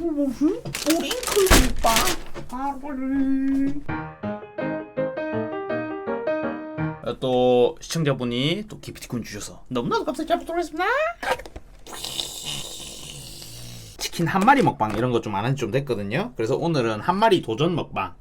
무슨 뿌링클 빵? 아버리. 또 시청자분이 또 기프티콘 주셔서 너무나도 감사히 잘 부탁드리겠습니다. 치킨 한 마리 먹방 이런 거 좀 안 한지 좀 됐거든요. 그래서 오늘은 한 마리 도전 먹방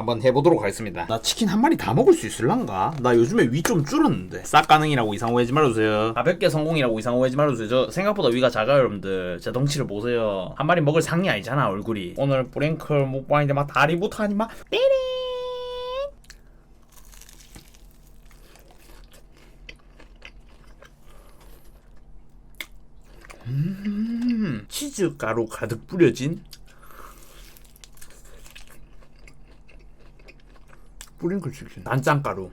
한번 해보도록 하겠습니다. 나 치킨 한 마리 다 먹을 수 있을란가? 나 요즘에 위 좀 줄었는데. 싹 가능이라고 이상 오해지 말아주세요. 가볍게 성공이라고 이상 오해지 말아주세요. 저 생각보다 위가 작아요, 여러분들. 제 덩치를 보세요. 한 마리 먹을 상이 아니잖아, 얼굴이. 오늘 브랭클 먹방인데 막 다리부터 하니 막 띠링. 음, 치즈 가루 가득 뿌려진 뿌링클 치킨 단짠 가루.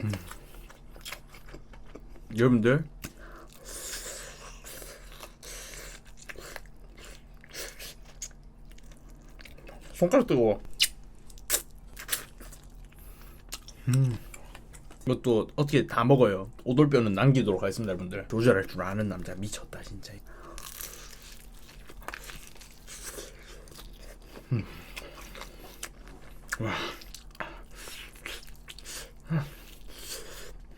음. 여러분들. 손가락 뜨거워 이것도 어떻게 다 먹어요. 오돌뼈는 남기도록 하겠습니다, 여러분들. 조절할 줄 아는 남자 미쳤다, 진짜. 음. 와.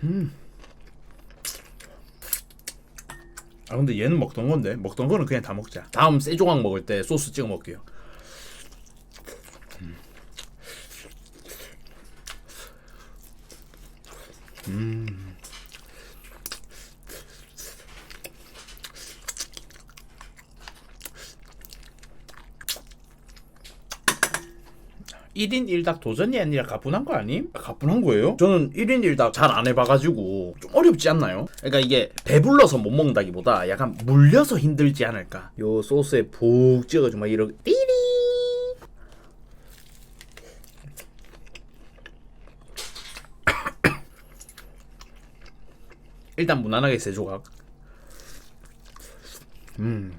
음. 아 근데 얘는 먹던 건데 먹던 거는 그냥 다 먹자. 다음 새 조각 먹을 때 소스 찍어 먹게요. 일인일닭 도전이 아니라 가뿐한 거 아님? 가뿐한 거예요? 저는 1인 1닭 잘 안 해봐가지고 좀 어렵지 않나요? 그러니까 이게 배불러서 못 먹는다기보다 약간 물려서 힘들지 않을까 요 소스에 푹막 이렇게 띠리 일단 무난하게 세 조각. 음.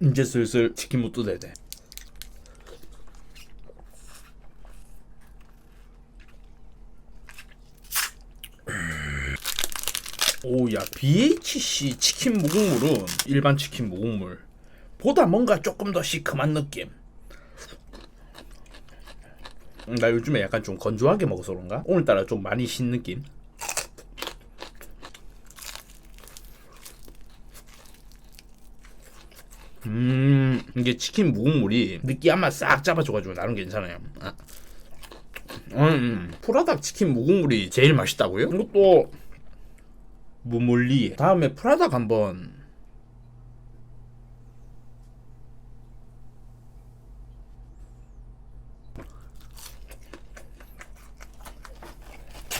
이제 슬슬 치킨 무도 되대. 오야 BHC 치킨 무국물은 일반 치킨 무국물 보다 뭔가 조금 더 시큼한 느낌. 음, 나 요즘에 약간 좀 건조하게 먹어서 그런가? 오늘따라 좀 많이 신 느낌. 음 이게 치킨 무국물이 느끼한 맛 싹 잡아줘가지고 나름 괜찮아요. 아. 음, 프라닭 치킨 무국물이 제일 맛있다고요? 이것도 무물리. 다음에 프라닭 한번.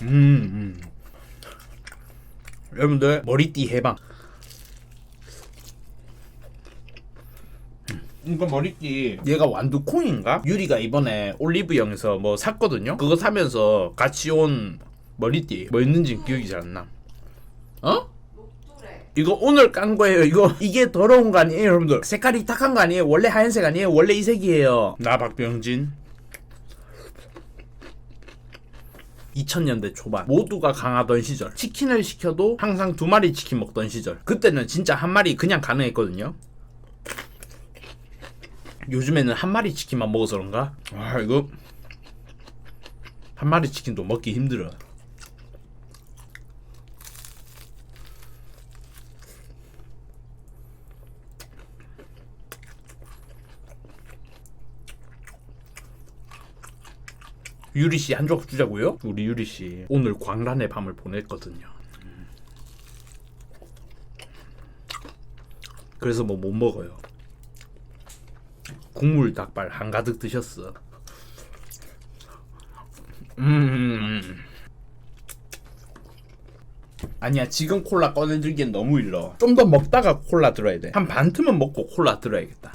음, 음. 여러분들 머리띠 해방. 이거 머리띠 얘가 완두콩인가? 유리가 이번에 올리브영에서 뭐 샀거든요 그거 사면서 같이 온 머리띠 뭐였는지 기억이 잘 안 나. 어? 이거 오늘 깐 거예요. 이거 이게 더러운 거 아니에요, 여러분들? 색깔이 탁한 거 아니에요? 원래 하얀색 아니에요? 원래 이 색이에요. 나 박병진. 2000년대 초반 모두가 강하던 시절 치킨을 시켜도 항상 두 마리 치킨 먹던 시절 그때는 진짜 한 마리 그냥 가능했거든요 요즘에는 한 마리 치킨만 먹어서 그런가? 와 이거 한 마리 치킨도 먹기 힘들어. 유리 씨 한 조각 주자고요? 우리 유리 씨 오늘 광란의 밤을 보냈거든요. 그래서 뭐 못 먹어요. 국물 닭발 한 가득 드셨어. 음. 아니야 지금 콜라 꺼내들기엔 너무 일러. 좀 더 먹다가 콜라 들어야 돼. 한 반 틈은 먹고 콜라 들어야겠다.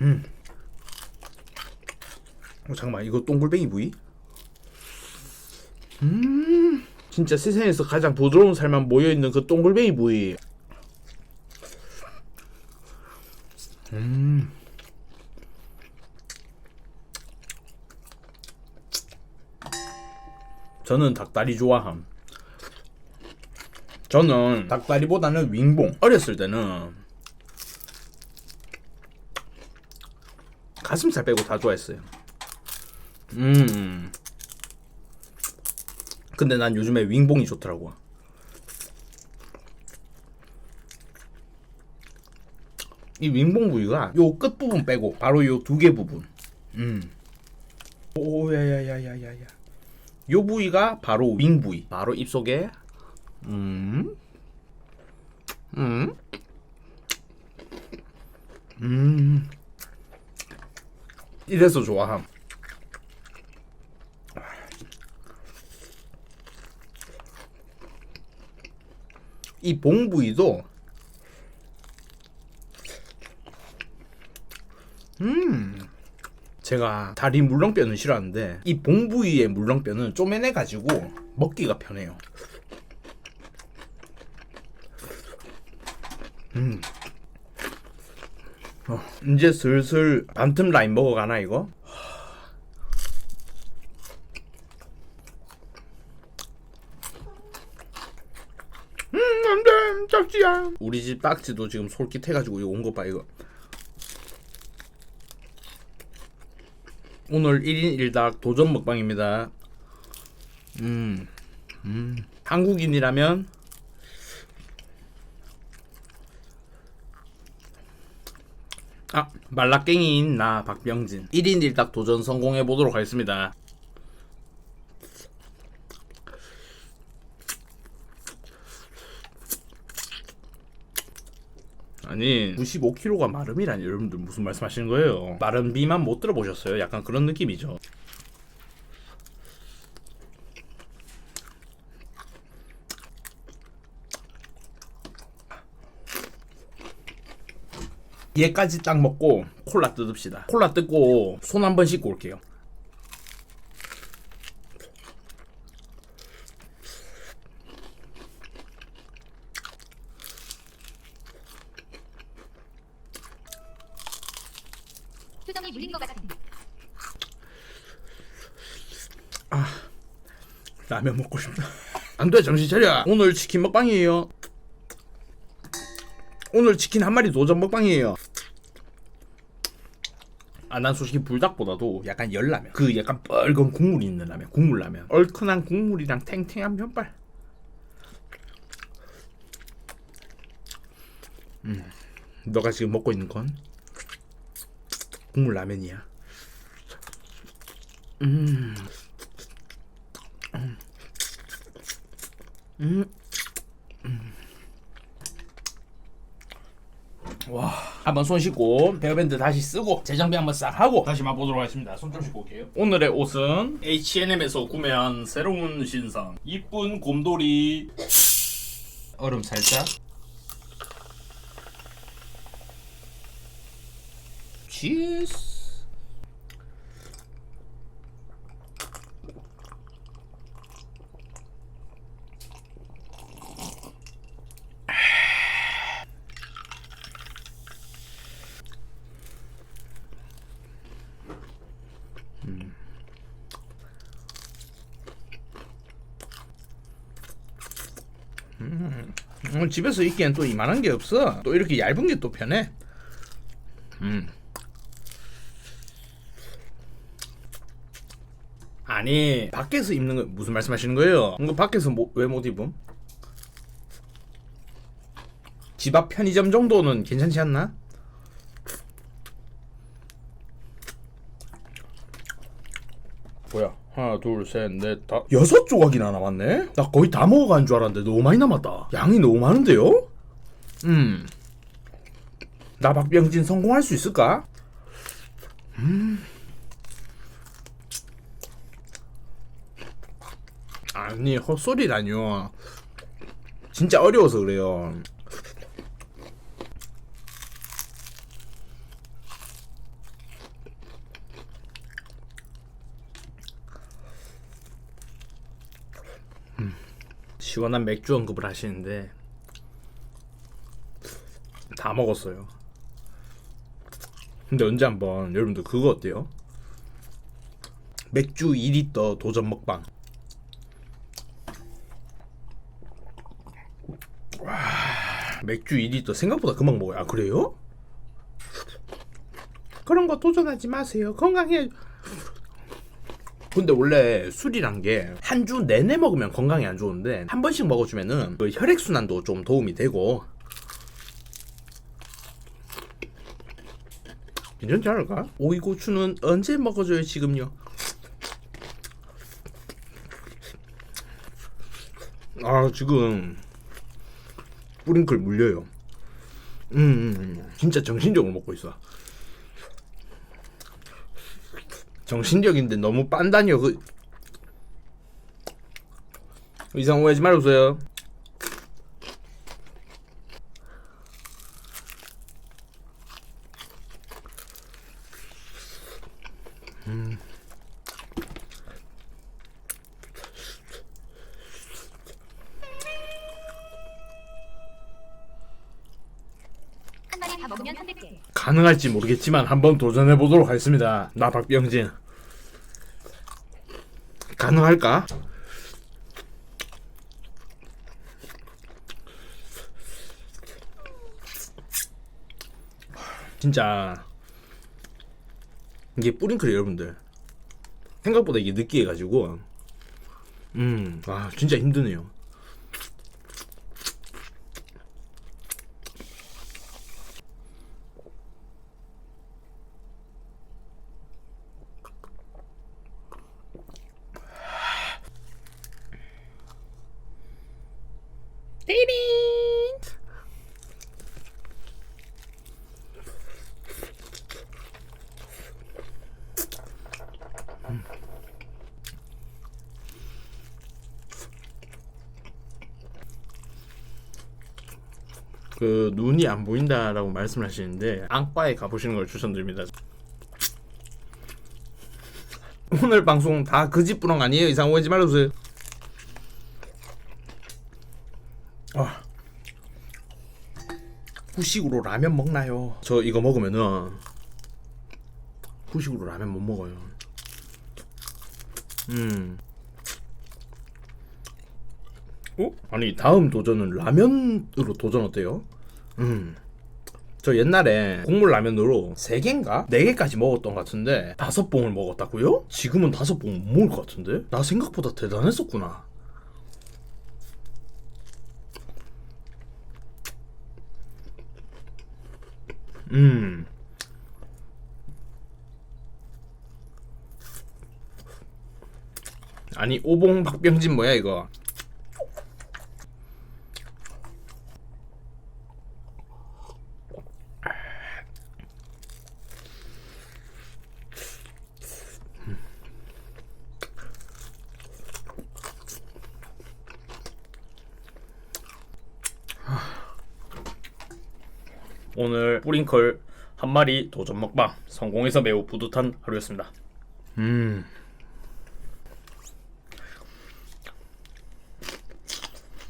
음. 어, 잠깐만 이거 동글뱅이 부위? 음. 진짜 세상에서 가장 부드러운 살만 모여 있는 그 동글뱅이 부위. 음. 저는 닭다리 좋아함. 저는 닭다리보다는 윙봉. 어렸을 때는 가슴살 빼고 다 좋아했어요. 음. 근데 난 요즘에 윙봉이 좋더라고. 이 윙봉 부위가 요 끝부분 빼고 바로 요 두 개 부분. 음. 오야야야야야야. 요 부위가 바로 윙 부위. 바로 입속에. 음. 음. 음. 이래서 좋아함. 이 봉부위도 음. 제가 다리 물렁뼈는 싫어하는데 이 봉부위의 물렁뼈는 쪼매내 가지고 먹기가 편해요. 음. 어, 이제 슬슬 반틈 라인 먹어가나 이거? 음, 안돼, 짝지야. 우리 집 딱지도 지금 솔깃해가지고 이거 온 거 봐 이거. 오늘 1인 1닭 도전 먹방입니다. 음, 음. 한국인이라면 아 말라깽이인 나 박병진. 1인 1닭 도전 성공해 보도록 하겠습니다. 아니 95kg가 마름이라니 여러분들 무슨 말씀하시는 거예요? 마른 비만 못 들어보셨어요? 약간 그런 느낌이죠 얘까지 딱 먹고 콜라 뜯읍시다. 콜라 뜯고 손 한 번 씻고 올게요. 표정이 물린 것 같은데. 라면 먹고 싶다. 안 돼, 정신 차려. 오늘 치킨 먹방이에요. 오늘 치킨 한 마리 도전 먹방이에요. 아, 난 솔직히 불닭보다도 약간 열라면. 그 약간 뻘건 국물이 있는 라면. 국물 라면. 얼큰한 국물이랑 탱탱한 면발. 음, 너가 지금 먹고 있는 건 국물 라면이야. 음. 와 한번 손 씻고 베어밴드 다시 쓰고 재정비 한번 싹 하고 다시 맛보도록 하겠습니다. 손 좀 씻고 올게요. 오늘의 옷은? H&M에서 구매한 새로운 신상. 이쁜 곰돌이. 얼음 살짝. 치즈 음, 집에서 입기엔 또 이만한 게 없어. 또 이렇게 얇은 게 또 편해. 음. 아니 밖에서 입는 거 무슨 말씀하시는 거예요? 이거 밖에서 뭐, 왜못 입음? 집 앞 편의점 정도는 괜찮지 않나? 뭐야? 하나, 둘, 셋, 넷, 다 여섯 조각이나 남았네? 나 거의 다 먹어간 줄 알았는데 너무 많이 남았다. 양이 너무 많은데요? 음. 나 박병진 성공할 수 있을까? 음. 아니 헛소리라뇨. 진짜 어려워서 그래요. 시원한 맥주 언급을 하시는데 다 먹었어요. 근데 언제 한번 여러분들 그거 어때요? 맥주 2리터 도전 먹방. 와, 맥주 2리터 생각보다 금방 먹어요. 아 그래요? 그런 거 도전하지 마세요. 건강해. 근데 원래 술이란 게 한 주 내내 먹으면 건강에 안 좋은데 한 번씩 먹어주면은 그 혈액 순환도 좀 도움이 되고 괜찮지 않을까? 오이고추는 언제 먹어줘요 지금요? 아 지금 뿌링클 물려요. 음, 음, 음. 진짜 정신적으로 먹고 있어. 정신적인데 너무 빤다니요. 그 이상 오해하지 말아주세요. 한 가능할지 모르겠지만 한번 도전해 보도록 하겠습니다. 나 박병진. 가능할까? 진짜 이게 뿌링클이 여러분들 생각보다 이게 느끼해가지고 음아 진짜 힘드네요. 그 눈이 안 보인다라고 말씀하시는데 안과에 가보시는 걸 추천드립니다. 오늘 방송 다그 집부렁 아니에요? 이상 오해지 말아주세요. 아. 후식으로 라면 먹나요? 저 이거 먹으면은 후식으로 라면 못 먹어요. 음. 어? 아니 다음 도전은 라면으로 도전 어때요? 음. 저 옛날에 국물 라면으로 3개인가? 4개까지 먹었던 것 같은데 다섯 봉을 먹었다고요? 지금은 다섯 봉못 먹을 것 같은데? 나 생각보다 대단했었구나 음 아니 오봉 박병진 뭐야 이거 오늘 뿌링클 한 마리 도전 먹방 성공해서 매우 뿌듯한 하루였습니다. 음.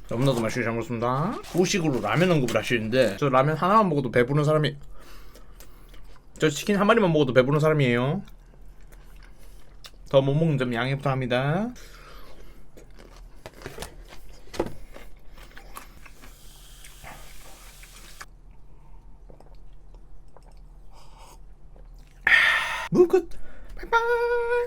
너무나도 맛있게 잘 먹었습니다. 후식으로 라면 언급을 하시는데 저 라면 하나만 먹어도 배부른 사람이 저 치킨 한 마리만 먹어도 배부른 사람이에요. 더 못 먹는 점 양해 부탁합니다.